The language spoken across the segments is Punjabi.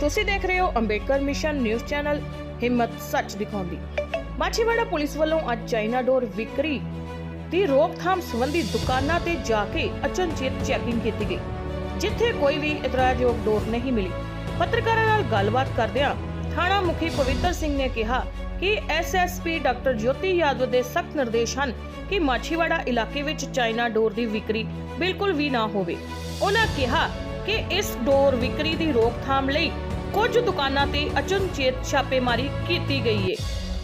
ਤੁਸੀਂ ਦੇਖ ਰਹੇ ਹੋ ਅੰਬੇਡਕਰ ਮਿਸ਼ਨ ਨਿਊਜ਼ ਚੈਨਲ, ਹਿੰਮਤ ਸੱਚ ਦਿਖਾਉਂਦੀ। ਮਾਛੀਵਾੜਾ ਪੁਲਿਸ ਵੱਲੋਂ ਅੱਜ ਚਾਈਨਾ ਡੋਰ ਵਿਕਰੀ ਦੀ ਰੋਕਥਾਮ ਸੰਬੰਧੀ ਦੁਕਾਨਾਂ ਤੇ ਜਾ ਕੇ ਅਚਨਚੇਤ ਚੈਕਿੰਗ ਕੀਤੀ ਗਈ, ਜਿੱਥੇ ਕੋਈ ਵੀ ਇਤਰਾਜ਼ਯੋਗ ਡੋਰ ਨਹੀਂ ਮਿਲੀ। ਪੱਤਰਕਾਰਾਂ ਨਾਲ ਗੱਲਬਾਤ ਕਰਦਿਆਂ ਥਾਣਾ ਮੁਖੀ ਪਵਿੱਤਰ ਸਿੰਘ ਨੇ ਕਿਹਾ ਕਿ ਐਸਐਸਪੀ ਡਾਕਟਰ ਜੋਤੀ ਯਾਦਵ ਦੇ ਸਖਤ ਨਿਰਦੇਸ਼ ਹਨ ਕਿ ਮਾਛੀਵਾੜਾ ਇਲਾਕੇ ਵਿੱਚ ਚਾਈਨਾ ਡੋਰ ਦੀ ਵਿਕਰੀ ਬਿਲਕੁਲ ਵੀ ਨਾ ਹੋਵੇ। ਉਹਨਾਂ ਕਿਹਾ ਕਿ ਇਸ ਡੋਰ ਵਿਕਰੀ ਦੀ ਰੋਕਥਾਮ ਲਈ ਕੁਝ ਦੁਕਾਨਾਂ ਤੇ ਅਚਨਚੇਤ ਛਾਪੇਮਾਰੀ ਕੀਤੀ ਗਈ ਹੈ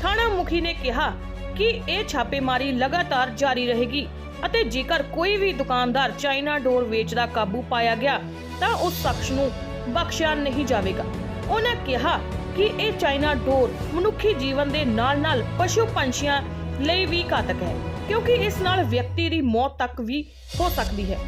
ਥਾਣਾ ਮੁਖੀ ਨੇ ਕਿਹਾ ਕਿ ਇਹ ਛਾਪੇਮਾਰੀ ਲਗਾਤਾਰ ਜਾਰੀ ਰਹੇਗੀ ਅਤੇ ਜੇਕਰ ਕੋਈ ਵੀ ਦੁਕਾਨਦਾਰ ਚਾਈਨਾ ਡੋਰ ਵੇਚਦਾ ਕਾਬੂ ਪਾਇਆ ਗਿਆ, ਤਾਂ ਉਸ ਸ਼ਖਸ ਨੂੰ ਬਖਸ਼ਿਆ ਨਹੀਂ ਜਾਵੇਗਾ। ਉਹਨਾਂ ਕਿਹਾ ਕਿ ਇਹ ਚਾਈਨਾ ਡੋਰ ਮਨੁੱਖੀ ਜੀਵਨ ਦੇ ਨਾਲ-ਨਾਲ ਪਸ਼ੂ ਪੰਛੀਆਂ ਲਈ ਵੀ ਘਾਤਕ ਹੈ, ਕਿਉਂਕਿ ਇਸ ਨਾਲ ਵਿਅਕਤੀ ਦੀ ਮੌਤ ਤੱਕ ਵੀ ਹੋ ਸਕਦੀ ਹੈ।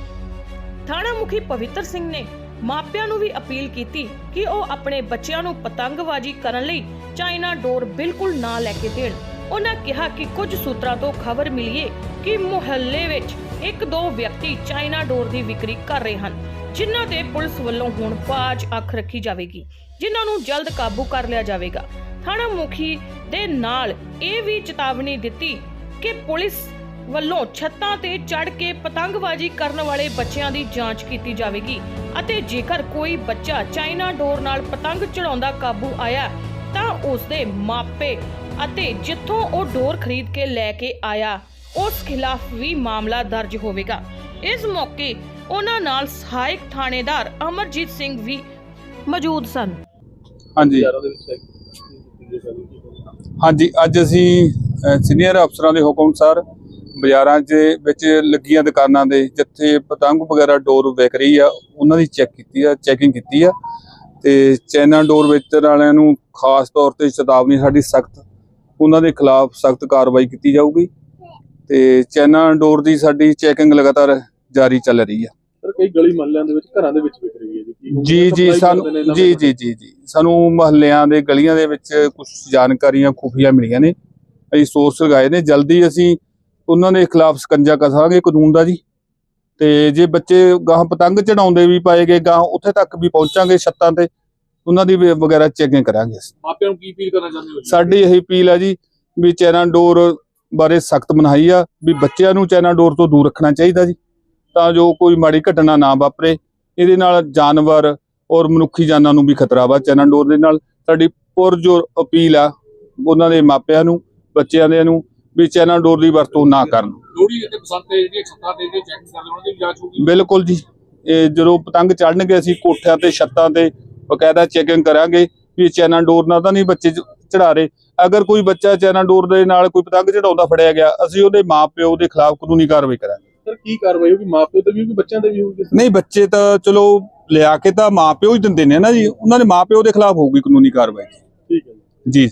ਥਾਣਾ ਮੁਖੀ ਪਵਿੱਤਰ ਸਿੰਘ ਨੇ ਮਾਪਿਆਂ ਨੂੰ ਵੀ ਅਪੀਲ ਕੀਤੀ ਕਿ ਉਹ ਆਪਣੇ ਬੱਚਿਆਂ ਨੂੰ ਪਤੰਗਬਾਜ਼ੀ ਕਰਨ ਲਈ ਚਾਈਨਾ ਡੋਰ ਬਿਲਕੁਲ ਨਾ ਲੈ ਕੇ ਦੇਣ। ਉਹਨਾਂ ਕਿਹਾ ਕਿ ਕੁਝ ਸੂਤਰਾਂ ਤੋਂ ਖਬਰ ਮਿਲੀ ਏ ਕਿ ਮੁਹੱਲੇ ਵਿੱਚ ਇੱਕ ਦੋ ਵਿਅਕਤੀ ਚਾਈਨਾ ਡੋਰ ਦੀ ਵਿਕਰੀ ਕਰ ਰਹੇ ਹਨ, ਜਿਨ੍ਹਾਂ ਤੇ ਪੁਲਿਸ ਵੱਲੋਂ ਹੁਣ ਬਾਜ ਅੱਖ ਰੱਖੀ ਜਾਵੇਗੀ, ਜਿਨ੍ਹਾਂ ਨੂੰ ਜਲਦ ਕਾਬੂ ਕਰ ਲਿਆ ਜਾਵੇਗਾ। ਥਾਣਾ ਮੁਖੀ ਦੇ ਨਾਲ ਇਹ ਵੀ ਚੇਤਾਵਨੀ ਦਿੱਤੀ ਕਿ ਪੁਲਿਸ ਵੱਲੋਂ ਛੱਤਾਂ ਤੇ ਚੜ ਕੇ ਪਤੰਗਬਾਜ਼ੀ ਕਰਨ ਵਾਲੇ ਬੱਚਿਆਂ ਦੀ ਜਾਂਚ ਕੀਤੀ ਜਾਵੇਗੀ। ਅਤੇ ਜੇਕਰ ਕੋਈ ਬੱਚਾ ਚਾਈਨਾ ਡੋਰ ਨਾਲ ਪਤੰਗ ਚੜਾਉਂਦਾ ਕਾਬੂ ਆਇਆ ਤਾਂ ਉਸ ਦੇ ਮਾਪੇ ਅਤੇ ਜਿੱਥੋਂ ਉਹ ਡੋਰ ਖਰੀਦ ਕੇ ਲੈ ਕੇ ਆਇਆ ਉਸ ਖਿਲਾਫ ਵੀ ਮਾਮਲਾ ਦਰਜ ਹੋਵੇਗਾ। ਇਸ ਮੌਕੇ ਉਹਨਾਂ ਨਾਲ ਸਹਾਇਕ ਥਾਣੇਦਾਰ ਅਮਰਜੀਤ ਸਿੰਘ ਵੀ ਮੌਜੂਦ ਸਨ। ਹਾਂਜੀ। ਹਾਂਜੀ ਅੱਜ ਅਸੀਂ ਸੀਨੀਅਰ ਅਫਸਰਾਂ ਦੇ ਹੁਕਮ ਅਨੁਸਾਰ ਬਾਜ਼ਾਰਾਂ 'ਚ ਵਿੱਚ ਲੱਗੀਆਂ ਦੁਕਾਨਾਂ ਦੇ ਜਿੱਥੇ ਪਤੰਗ ਵਗੈਰਾ ਡੋਰ ਵਿਕ ਰਹੀ ਆ ਉਹਨਾਂ ਦੀ ਚੈੱਕ ਕੀਤੀ ਆ ਚੈਕਿੰਗ ਕੀਤੀ ਆ। ਤੇ ਚਾਈਨਾ ਡੋਰ ਵੇਚਣ ਵਾਲਿਆਂ ਨੂੰ ਖਾਸ ਤੌਰ ਤੇ ਚੇਤਾਵਨੀ ਸਾਡੀ ਸਖਤ ਉਹਨਾਂ ਦੇ ਖਿਲਾਫ ਸਖਤ ਕਾਰਵਾਈ ਕੀਤੀ ਜਾਊਗੀ। ਤੇ ਚਾਈਨਾ ਡੋਰ ਦੀ ਸਾਡੀ ਚੈਕਿੰਗ ਲਗਾਤਾਰ ਜਾਰੀ ਚੱਲ ਰਹੀ ਆ। ਸਰ ਕਈ ਗਲੀ ਮਹੱਲਿਆਂ ਦੇ ਵਿੱਚ ਘਰਾਂ ਦੇ ਵਿੱਚ ਵਿਕ ਰਹੀ ਹੈ ਜੀ। ਜੀ ਸਾਨੂੰ ਜੀ? ਜੀ ਜੀ ਜੀ। ਸਾਨੂੰ ਮਹੱਲਿਆਂ ਦੇ ਗਲੀਆਂ ਦੇ ਵਿੱਚ ਕੁਝ ਜਾਣਕਾਰੀਆਂ ਖੁਫੀਆ ਮਿਲੀਆਂ ਨੇ। ਅਸੀਂ ਸੋਰਸ ਲਗਾਏ ਨੇ। ਜਲਦੀ ਅਸੀਂ ਉਹਨਾਂ ਦੇ ਖਿਲਾਫ ਸਕੰਜਾ ਕਸਾਂਗੇ ਕਾਨੂੰਨ ਦਾ ਜੀ। ਤੇ ਜੇ ਬੱਚੇ ਗਾਹ ਪਤੰਗ ਚੜਾਉਂਦੇ ਵੀ ਪਾਏਗੇ ਗਾਹ ਉੱਥੇ ਤੱਕ ਵੀ ਪਹੁੰਚਾਂਗੇ ਛੱਤਾਂ ਤੇ ਉਹਨਾਂ ਦੀ ਵਗੈਰਾ ਚੈਕਿੰਗ ਕਰਾਂਗੇ ਅਸੀਂ। ਮਾਪਿਆਂ ਨੂੰ ਕੀ ਅਪੀਲ ਕਰਨਾ ਚਾਹੁੰਦੇ ਹੋ ਜੀ? ਸਾਡੀ ਇਹ ਅਪੀਲ ਹੈ ਜੀ ਵੀ ਚਾਈਨਾ ਡੋਰ ਬਾਰੇ ਸਖਤ ਮਨਾਹੀ ਆ ਵੀ ਬੱਚਿਆਂ ਨੂੰ ਚਾਈਨਾ ਡੋਰ ਤੋਂ ਦੂਰ ਰੱਖਣਾ ਚਾਹੀਦਾ ਜੀ। ਤਾਂ ਜੋ ਕੋਈ ਮਾੜੀ ਘਟਨਾ ਨਾ ਵਾਪਰੇ ਇਹਦੇ ਨਾਲ ਜਾਨਵਰ ਔਰ ਮਨੁੱਖੀ ਜਾਨਾਂ ਨੂੰ ਵੀ ਖਤਰਾ ਵਾ ਚਾਈਨਾ ਡੋਰ ਦੇ ਨਾਲ। ਸਾਡੀ ਪੁਰਜੋਰ ਅਪੀਲ ਆ ਉਹਨਾਂ ਦੇ ਮਾਪਿਆਂ ਨੂੰ ਬੱਚਿਆਂ ਦੇ ਨੂੰ ਵੀ ਚਾਈਨਾ ਡੋਰ ਦੀ ਵਰਤੋਂ ਨਾ ਕਰਨ। ਲੋਹੜੀ ਅਤੇ ਬਸੰਤ ਤੇ ਜਿਹੜੀਆਂ ਛੱਤਾਂ ਤੇ ਜਿਹੜੇ ਚੈਕਿੰਗ ਕਰਦੇ ਉਹਨਾਂ ਦੀ ਵੀ ਜਾਂਚ ਹੋਊਗੀ। ਬਿਲਕੁਲ ਜੀ। ਇਹ ਜਦੋਂ ਪਤੰਗ ਚੜਨਗੇ ਅਸੀਂ ਕੋਠਿਆਂ ਤੇ ਛੱਤਾਂ ਤੇ ਬਕਾਇਦਾ ਚੈਕਿੰਗ ਕਰਾਂਗੇ ਵੀ ਇਹ ਚਾਈਨਾ ਡੋਰ ਨਾਲ ਤਾਂ ਨਹੀਂ ਬੱਚੇ ਚੜਾ ਰਹੇ। ਅਗਰ ਕੋਈ ਬੱਚਾ ਚਾਈਨਾ ਡੋਰ ਦੇ ਨਾਲ ਕੋਈ ਪਤੰਗ ਚੜਾਉਂਦਾ ਫੜਿਆ ਗਿਆ ਅਸੀਂ ਉਹਦੇ ਮਾਪਿਓ ਦੇ ਖਿਲਾਫ ਕਾਨੂੰਨੀ ਕਾਰਵਾਈ ਕਰਾਂਗੇ। ਸਰ ਕੀ ਕਾਰਵਾਈ ਹੋਊਗੀ? ਮਾਪਿਓ ਤੇ ਵੀ ਹੋਊਗੀ ਬੱਚਿਆਂ ਤੇ ਵੀ ਹੋਊਗੀ? ਨਹੀਂ ਬੱਚੇ ਤਾਂ ਚਲੋ ਲਿਆ ਕੇ ਤਾਂ ਮਾਪਿਓ ਹੀ ਦਿੰਦੇ ਨੇ ਨਾ ਜੀ। ਉਹਨਾਂ ਦੇ ਮਾਪਿਓ ਦੇ ਖਿਲਾਫ ਹੋਊਗੀ ਕਾਨੂੰਨੀ ਕਾਰਵਾਈ। ਠੀਕ ਹੈ ਜੀ। ਜੀ।